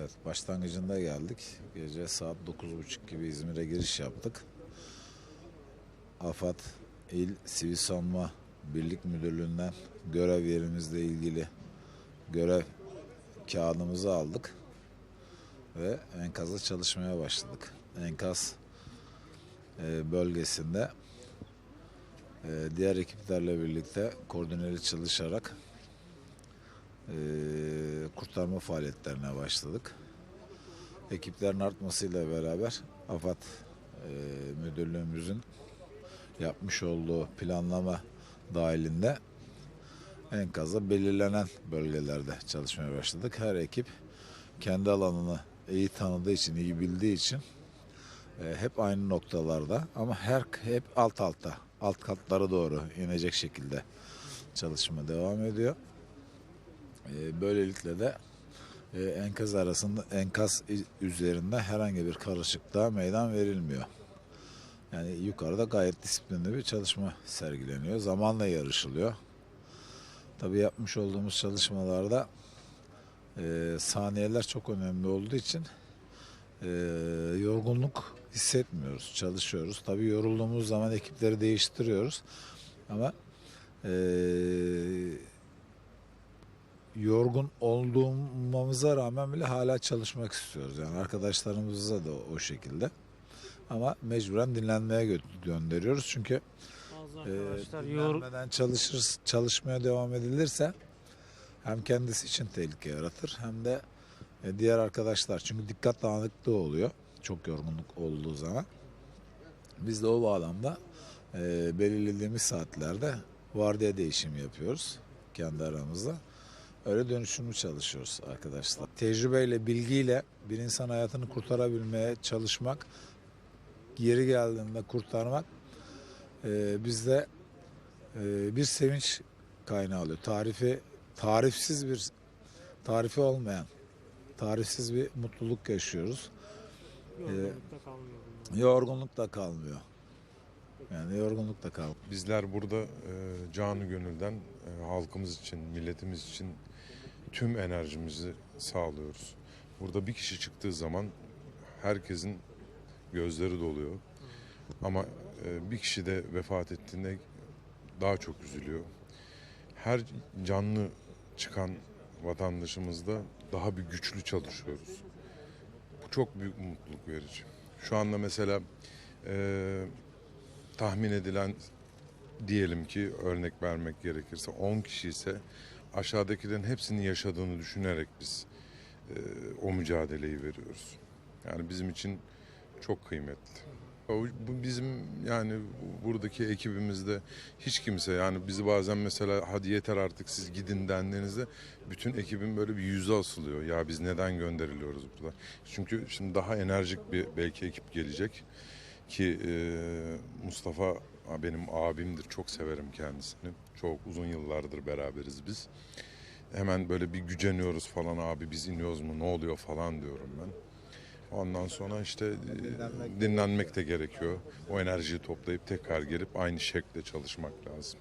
Evet, başlangıcında geldik. Gece saat 9.30 gibi İzmir'e giriş yaptık. AFAD İl Sivil Savunma Birlik Müdürlüğü'nden görev yerimizle ilgili görev kağıdımızı aldık ve enkazda çalışmaya başladık. Enkaz e, bölgesinde e, diğer ekiplerle birlikte koordineli çalışarak e, kurtarma faaliyetlerine başladık. Ekiplerin artmasıyla beraber AFAD e, müdürlüğümüzün yapmış olduğu planlama dahilinde enkazda belirlenen bölgelerde çalışmaya başladık. Her ekip kendi alanını iyi tanıdığı için, iyi bildiği için e, hep aynı noktalarda ama her hep alt alta, alt katlara doğru inecek şekilde çalışma devam ediyor. E, böylelikle de e, enkaz arasında enkaz üzerinde herhangi bir karışıklığa meydan verilmiyor. Yani yukarıda gayet disiplinli bir çalışma sergileniyor. Zamanla yarışılıyor. Tabii yapmış olduğumuz çalışmalarda e, saniyeler çok önemli olduğu için e, yorgunluk hissetmiyoruz. Çalışıyoruz. Tabii yorulduğumuz zaman ekipleri değiştiriyoruz. Ama e, yorgun olduğumamıza rağmen bile hala çalışmak istiyoruz. Yani arkadaşlarımıza da o şekilde. Ama mecburen dinlenmeye gö- gönderiyoruz. Çünkü Bazı e, arkadaşlar yor, dinlenmeden çalışır, çalışmaya devam edilirse hem kendisi için tehlike yaratır hem de e, diğer arkadaşlar. Çünkü dikkat dağınıklığı oluyor. Çok yorgunluk olduğu zaman. Biz de o bağlamda e, belirlediğimiz saatlerde vardiya değişimi yapıyoruz kendi aramızda. Öyle dönüşümlü çalışıyoruz arkadaşlar. Tecrübeyle, bilgiyle bir insan hayatını kurtarabilmeye çalışmak, yeri geldiğinde kurtarmak e, bizde e, bir sevinç kaynağı oluyor. Tarifi, tarifsiz bir, tarifi olmayan, tarifsiz bir mutluluk yaşıyoruz. yorgunlukta kalmıyor bunlar. Yorgunluk da kalmıyor. Yani yorgunluk da kalmıyor. Bizler burada e, canı gönülden e, halkımız için, milletimiz için tüm enerjimizi sağlıyoruz. Burada bir kişi çıktığı zaman herkesin gözleri doluyor. Ama e, bir kişi de vefat ettiğinde daha çok üzülüyor. Her canlı çıkan vatandaşımızda daha bir güçlü çalışıyoruz. Bu çok büyük mutluluk verici. Şu anda mesela e, tahmin edilen diyelim ki örnek vermek gerekirse 10 kişi ise aşağıdakilerin hepsinin yaşadığını düşünerek biz e, o mücadeleyi veriyoruz. Yani bizim için çok kıymetli. Bu bizim yani buradaki ekibimizde hiç kimse yani bizi bazen mesela hadi yeter artık siz gidin dendiğinizde bütün ekibin böyle bir yüzü asılıyor. Ya biz neden gönderiliyoruz burada? Çünkü şimdi daha enerjik bir belki ekip gelecek ki e, Mustafa benim abimdir. Çok severim kendisini. Çok uzun yıllardır beraberiz biz. Hemen böyle bir güceniyoruz falan abi biz iniyoruz mu ne oluyor falan diyorum ben. Ondan sonra işte Dinlenmek dinlenmek de gerekiyor. O enerjiyi toplayıp tekrar gelip aynı şekilde çalışmak lazım.